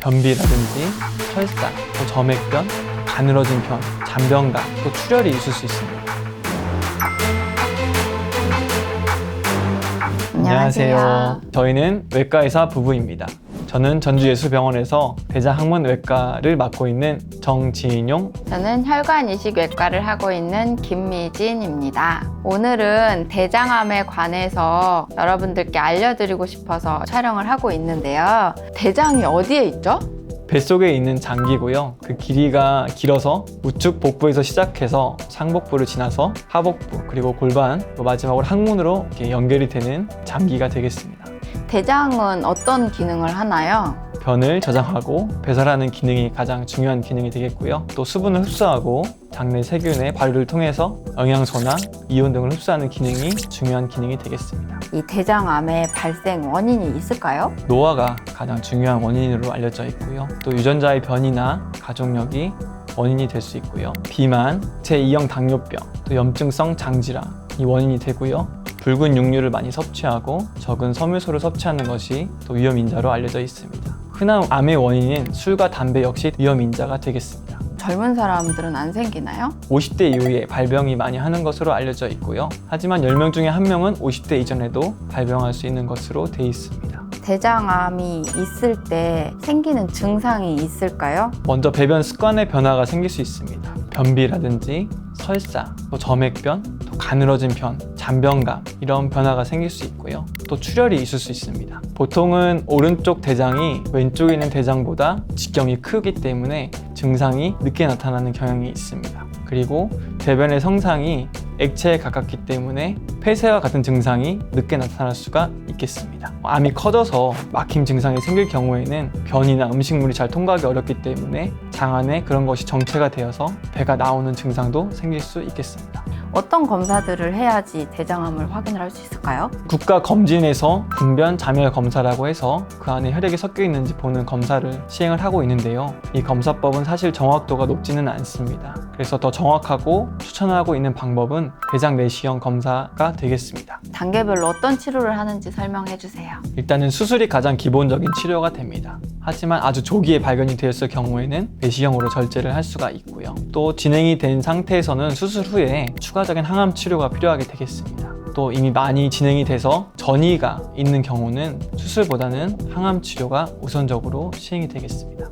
변비라든지 설사, 또 점액변, 가늘어진 변, 잔변감, 또 출혈이 있을 수 있습니다. 안녕하세요. 저희는 외과의사 부부입니다. 저는 전주예수병원에서 대장학문외과를 맡고 있는 정지인용 저는 혈관 이식외과를 하고 있는 김미진입니다. 오늘은 대장암에 관해서 여러분들께 알려드리고 싶어서 촬영을 하고 있는데요. 대장이 어디에 있죠? 뱃속에 있는 장기고요. 그 길이가 길어서 우측 복부에서 시작해서 상복부를 지나서 하복부 그리고 골반 또 마지막으로 항문으로 이렇게 연결이 되는 장기가 되겠습니다. 대장은 어떤 기능을 하나요? 변을 저장하고 배설하는 기능이 가장 중요한 기능이 되겠고요. 또 수분을 흡수하고 장내 세균의 발효를 통해서 영양소나 이온 등을 흡수하는 기능이 중요한 기능이 되겠습니다. 이 대장암의 발생 원인이 있을까요? 노화가 가장 중요한 원인으로 알려져 있고요. 또 유전자의 변이나 가족력이 원인이 될 수 있고요. 비만, 제2형 당뇨병, 또 염증성 장질환 이 원인이 되고요. 붉은 육류를 많이 섭취하고 적은 섬유소를 섭취하는 것이 또 위험 인자로 알려져 있습니다. 흔한 암의 원인인 술과 담배 역시 위험 인자가 되겠습니다. 젊은 사람들은 안 생기나요? 50대 이후에 발병이 많이 하는 것으로 알려져 있고요. 하지만 10명 중에 한명은 50대 이전에도 발병할 수 있는 것으로 되어 있습니다. 대장암이 있을 때 생기는 증상이 있을까요? 먼저 배변 습관의 변화가 생길 수 있습니다. 변비라든지 설사, 또 점액변, 또 가늘어진 변, 잔변감 이런 변화가 생길 수 있고요. 또 출혈이 있을 수 있습니다. 보통은 오른쪽 대장이 왼쪽에 있는 대장보다 직경이 크기 때문에 증상이 늦게 나타나는 경향이 있습니다. 그리고 대변의 성상이 액체에 가깝기 때문에 폐쇄와 같은 증상이 늦게 나타날 수가 있겠습니다. 암이 커져서 막힘 증상이 생길 경우에는 변이나 음식물이 잘 통과하기 어렵기 때문에 장 안에 그런 것이 정체가 되어서 배가 나오는 증상도 생길 수 있겠습니다. 어떤 검사들을 해야지 대장암을 확인을 할 수 있을까요? 국가 검진에서 분변 자멸 검사라고 해서 그 안에 혈액이 섞여 있는지 보는 검사를 시행을 하고 있는데요. 이 검사법은 사실 정확도가 높지는 않습니다. 그래서 더 정확하고 추천하고 있는 방법은 대장 내시경 검사가 되겠습니다. 단계별로 어떤 치료를 하는지 설명해 주세요. 일단은 수술이 가장 기본적인 치료가 됩니다. 하지만 아주 조기에 발견이 되었을 경우에는 내시경으로 절제를 할 수가 있고요. 또 진행이 된 상태에서는 수술 후에 추가적인 항암 치료가 필요하게 되겠습니다. 또 이미 많이 진행이 돼서 전이가 있는 경우는 수술보다는 항암 치료가 우선적으로 시행이 되겠습니다.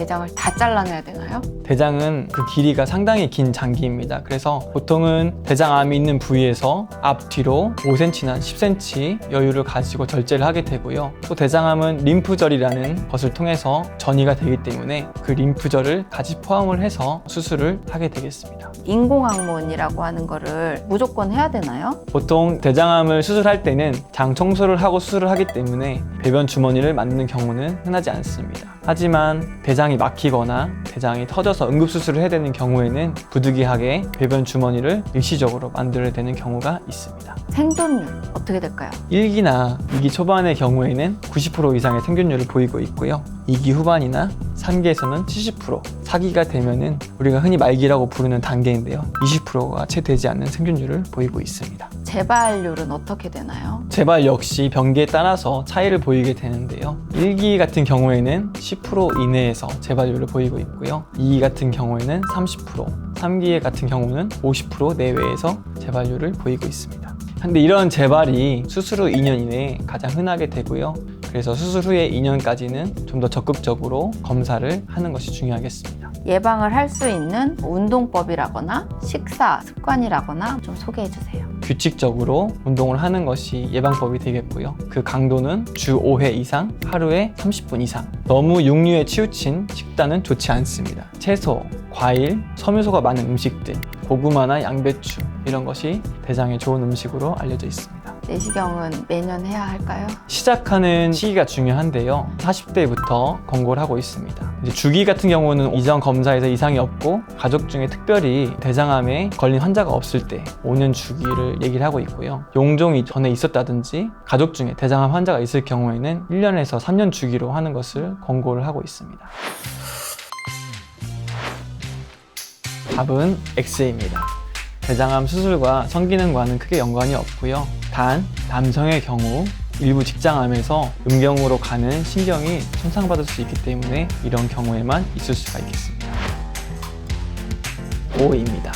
대장을 다 잘라내야 되나요? 대장은 그 길이가 상당히 긴 장기입니다. 그래서 보통은 대장암이 있는 부위에서 앞뒤로 5cm나 10cm 여유를 가지고 절제를 하게 되고요. 또 대장암은 림프절이라는 것을 통해서 전이가 되기 때문에 그 림프절을 같이 포함을 해서 수술을 하게 되겠습니다. 인공항문이라고 하는 거를 무조건 해야 되나요? 보통 대장암을 수술할 때는 장 청소를 하고 수술을 하기 때문에 배변 주머니를 만드는 경우는 흔하지 않습니다. 하지만 대장이 막히거나 대장이 터져서 응급수술을 해야 되는 경우에는 부득이하게 배변 주머니를 일시적으로 만들어야 되는 경우가 있습니다. 생존율 어떻게 될까요? 1기나 2기 초반의 경우에는 90% 이상의 생존율을 보이고 있고요. 2기 후반이나 3기에서는 70%, 4기가 되면은 우리가 흔히 말기라고 부르는 단계인데요. 20%가 채 되지 않는 생존율을 보이고 있습니다. 재발률은 어떻게 되나요? 재발 역시 병기에 따라서 차이를 보이게 되는데요. 1기 같은 경우에는 10% 이내에서 재발률을 보이고 있고요. 2기 같은 경우에는 30%, 3기 같은 경우는 50% 내외에서 재발률을 보이고 있습니다. 근데 이런 재발이 수술 후 2년 이내에 가장 흔하게 되고요. 그래서 수술 후에 2년까지는 좀 더 적극적으로 검사를 하는 것이 중요하겠습니다. 예방을 할 수 있는 운동법이라거나 식사 습관이라거나 좀 소개해 주세요. 규칙적으로 운동을 하는 것이 예방법이 되겠고요. 그 강도는 주 5회 이상, 하루에 30분 이상. 너무 육류에 치우친 식단은 좋지 않습니다. 채소, 과일, 섬유소가 많은 음식들, 고구마나 양배추 이런 것이 대장에 좋은 음식으로 알려져 있습니다. 내시경은 매년 해야 할까요? 시작하는 시기가 중요한데요. 40대부터 권고를 하고 있습니다. 이제 주기 같은 경우는 이전 검사에서 이상이 없고 가족 중에 특별히 대장암에 걸린 환자가 없을 때 5년 주기를 얘기를 하고 있고요. 용종이 전에 있었다든지 가족 중에 대장암 환자가 있을 경우에는 1년에서 3년 주기로 하는 것을 권고를 하고 있습니다. 답은 X입니다. 대장암 수술과 성기능과는 크게 연관이 없고요. 단 남성의 경우 일부 직장암에서 음경으로 가는 신경이 손상받을 수 있기 때문에 이런 경우에만 있을 수가 있겠습니다. 5입니다.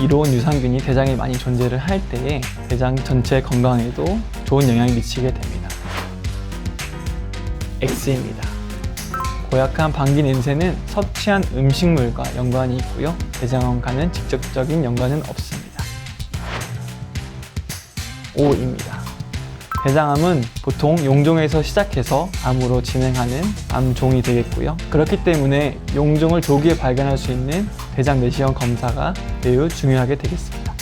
이로운 유산균이 대장에 많이 존재를 할 때에 대장 전체 건강에도 좋은 영향을 미치게 됩니다. X입니다. 고약한 방기 냄새는 섭취한 음식물과 연관이 있고요. 대장암과는 직접적인 연관은 없습니다. 5입니다. 대장암은 보통 용종에서 시작해서 암으로 진행하는 암종이 되겠고요. 그렇기 때문에 용종을 조기에 발견할 수 있는 대장 내시경 검사가 매우 중요하게 되겠습니다.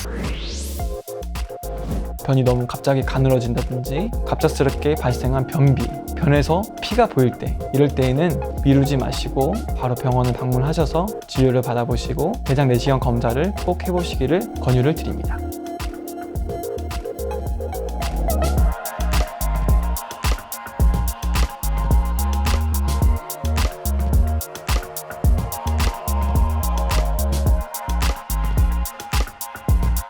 변이 너무 갑자기 가늘어진다든지 갑작스럽게 발생한 변비, 변에서 피가 보일 때 이럴 때에는 미루지 마시고 바로 병원을 방문하셔서 진료를 받아보시고 대장 내시경 검사를 꼭 해보시기를 권유를 드립니다.